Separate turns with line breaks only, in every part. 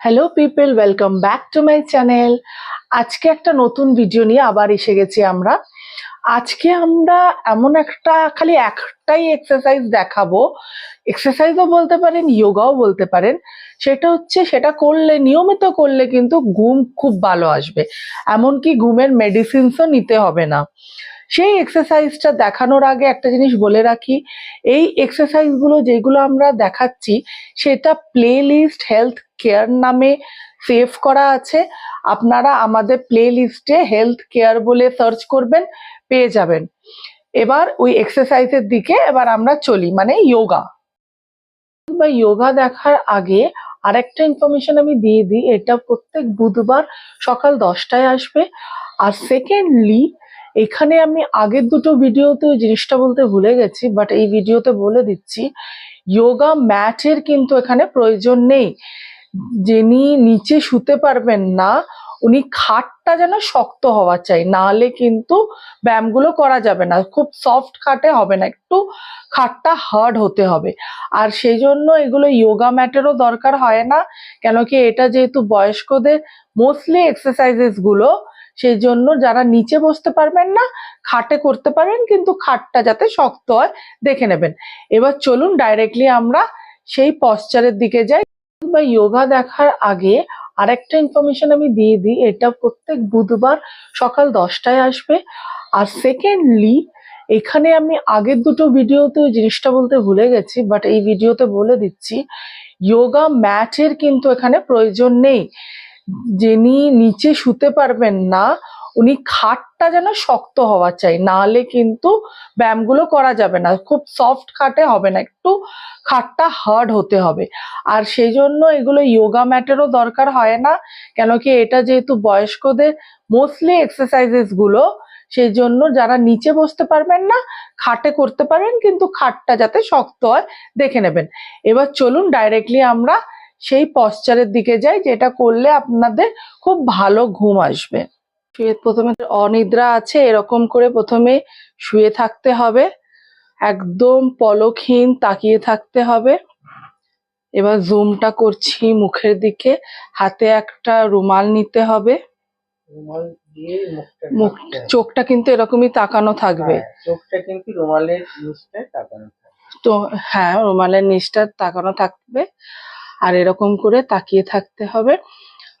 Hello people welcome back to my channel আজকে একটা নতুন ভিডিও নিয়ে আবার এসে গেছি আমরা। আজকে আমরা এমন একটা খালি একটাই এক্সারসাইজ দেখাবো। এক্সারসাইজও বলতে পারেন যোগাও বলতে পারেন। সেটা হচ্ছে, সেটা করলে, নিয়মিত করলে কিন্তু ঘুম খুব ভালো আসবে। এমনকি ঘুমের মেডিসিনসও নিতে হবে না। সেই এক্সারসাইজটা দেখানোর আগে একটা জিনিস বলে রাখি। এই এক্সারসাইজগুলো যেগুলো আমরা দেখাচ্ছি, সেটা প্লে লিস্ট হেলথ কেয়ার নামে সেভ করা আছে। আপনারা আমাদের প্লে লিস্টে হেলথ কেয়ার বলে সার্চ করবেন, পেয়ে যাবেন। এবার ওই এক্সারসাইজের দিকে এবার আমরা চলি মানে যোগা বা যোগা দেখার আগে আরেকটা ইনফরমেশন আমি দিয়ে দিই, এটা প্রত্যেক বুধবার সকাল দশটায় আসবে। আর সেকেন্ডলি এখানে আমি আগের দুটো ভিডিওতে ওই জিনিসটা বলতে ভুলে গেছি বাট এই ভিডিওতে বলে দিচ্ছি যোগা ম্যাটের কিন্তু এখানে প্রয়োজন নেই। যিনি নিচে শুতে পারবেন না, উনি খাটটা যেন শক্ত হওয়া চাই, নাহলে কিন্তু ব্যায়ামগুলো করা যাবে না। খুব সফট খাটে হবে না, একটু খাটটা হার্ড হতে হবে। আর সেই জন্য এগুলো যোগা ম্যাটেরও দরকার হয় না, কেন কি এটা যেহেতু বয়স্কদের মোস্টলি এক্সারসাইজেসগুলো গুলো সেই জন্য যারা নিচে বসতে পারবেন না, খাটে করতে পারেন, কিন্তু খাটটা যাতে শক্ত হয়, দেখে নেবেন। এবার চলুন ডাইরেক্টলি আমরা সেই পশ্চারের দিকে যাই। বা যোগা দেখার আগে আরেকটা ইনফরমেশন আমি দিয়ে দিই, এটা প্রত্যেক বুধবার সকাল দশটায় আসবে। আর সেকেন্ডলি এখানে আমি আগের দুটো ভিডিওতে জিনিসটা বলতে ভুলে গেছি বাট এই ভিডিওতে বলে দিচ্ছি যোগা ম্যাটের কিন্তু এখানে প্রয়োজন নেই। যিনি নিচে শুতে পারবেন না, উনি খাটটা যেন শক্ত হওয়া চাই নাহলে কিন্তু ব্যায়ামগুলো করা যাবে না। খুব সফট খাটে হবে না, একটু খাটটা হার্ড হতে হবে। আর সেই জন্য এগুলো যোগা ম্যাটেরও দরকার হয় না, কেন কি এটা যেহেতু বয়স্কদের মোস্টলি এক্সারসাইজেসগুলো সেই জন্য যারা নিচে বসতে পারবেন না, খাটে করতে পারেন, কিন্তু খাটটা যাতে শক্ত হয়, দেখে নেবেন। এবার চলুন ডাইরেক্টলি আমরা সেই পশ্চারের দিকে যাই যেটা করলে আপনাদের খুব ভালো ঘুম আসবে। শুয়ে প্রথমে অনিদ্রা আছে এরকম করে প্রথমে শুয়ে থাকতে হবে। একদম পলকহীন তাকিয়ে থাকতে হবে। এবার জুমটা করছি মুখের দিকে হাতে একটা রুমাল নিতে হবে। মুখ চোখটা কিন্তু এরকমই তাকানো থাকবে।
হ্যাঁ, চোখটা কিন্তু রুমালের নিচটায় তাকানো থাকবে।
তো হ্যাঁ রুমালের নিচটা তাকানো থাকবে। আর এরকম করে তাকিয়ে থাকতে হবে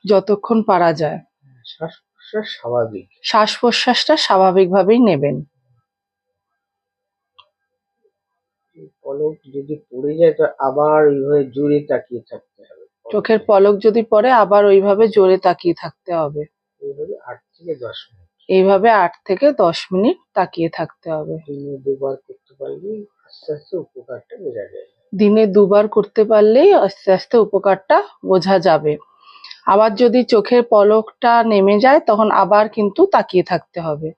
যতক্ষণ পারা যায়।
শ্বাস প্রশ্বাস স্বাভাবিক।
শ্বাস প্রশ্বাসটা স্বাভাবিকভাবেই নেবেন।
পলক যদি পড়ে যায় তো আবার ওইভাবে জোরে তাকিয়ে থাকতে হবে।
চোখের পলক যদি পড়ে আবার ওইভাবে জোরে তাকিয়ে থাকতে হবে।
এইভাবে আট থেকে দশ মিনিট।
এইভাবে আট থেকে দশ মিনিট তাকিয়ে থাকতে হবে।
দুবার করতে পারলে আস্তে আস্তে উপকারটা বোঝা যায়।
দিনে দুবার করতে পারলেই আস্তে আস্তে উপকারটা বোঝা যাবে। আবার যদি চোখের পলকটা নেমে যায় তখন আবার কিন্তু তাকিয়ে থাকতে হবে।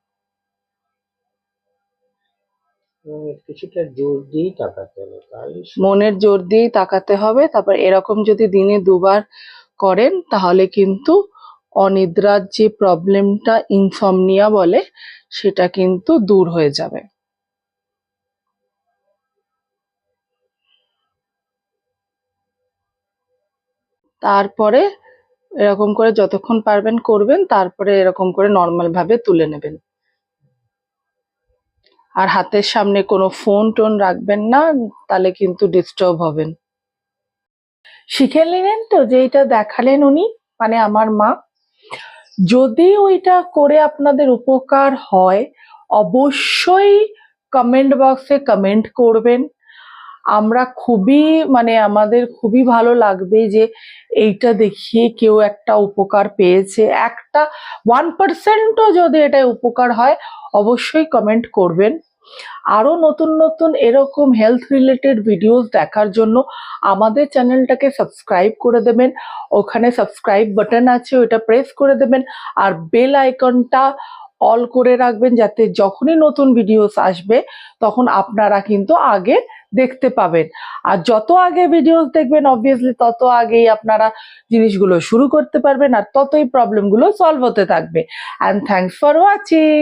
কিছুটা জোর দিয়েই তাকাতে হবে
মনের জোর দিয়েই তাকাতে হবে। তারপর এরকম যদি দিনে দুবার করেন তাহলে কিন্তু অনিদ্রার যে প্রবলেমটা ইনসমনিয়া বলে সেটা কিন্তু দূর হয়ে যাবে। তারপরে এরকম করে যতক্ষণ পারবেন করবেন, তারপরে এরকম করে নর্মাল ভাবে তুলে নেবেন। আর হাতের সামনে কোনো ফোন টোন রাখবেন না, তাহলে কিন্তু ডিস্টার্ব হবেন। শিখে নিলেন তো যে এটা দেখালেন উনি মানে আমার মা। যদি ওইটা করে আপনাদের উপকার হয়, অবশ্যই কমেন্ট বক্সে কমেন্ট করবেন। আমরা খুবই মানে আমাদের খুবই ভালো লাগবে যে এইটা দেখিয়ে কেউ একটা উপকার পেয়েছে। একটা ওয়ান পার্সেন্টও যদি এটা উপকার হয়, অবশ্যই কমেন্ট করবেন। আরও নতুন নতুন এরকম হেলথ রিলেটেড ভিডিওস দেখার জন্য আমাদের চ্যানেলটাকে সাবস্ক্রাইব করে দেবেন। ওখানে সাবস্ক্রাইব বাটন আছে ওটা প্রেস করে দেবেন। আর বেল আইকনটা অল করে রাখবেন যাতে যখনই নতুন ভিডিওস আসবে, তখন আপনারা কিন্তু আগে দেখতে পাবেন। আর যত আগে ভিডিওস দেখবেন অবভিয়াসলি তত আগেই আপনারা জিনিসগুলো শুরু করতে পারবেন আর ততই প্রবলেমগুলো সলভ হতে থাকবে। And thanks for watching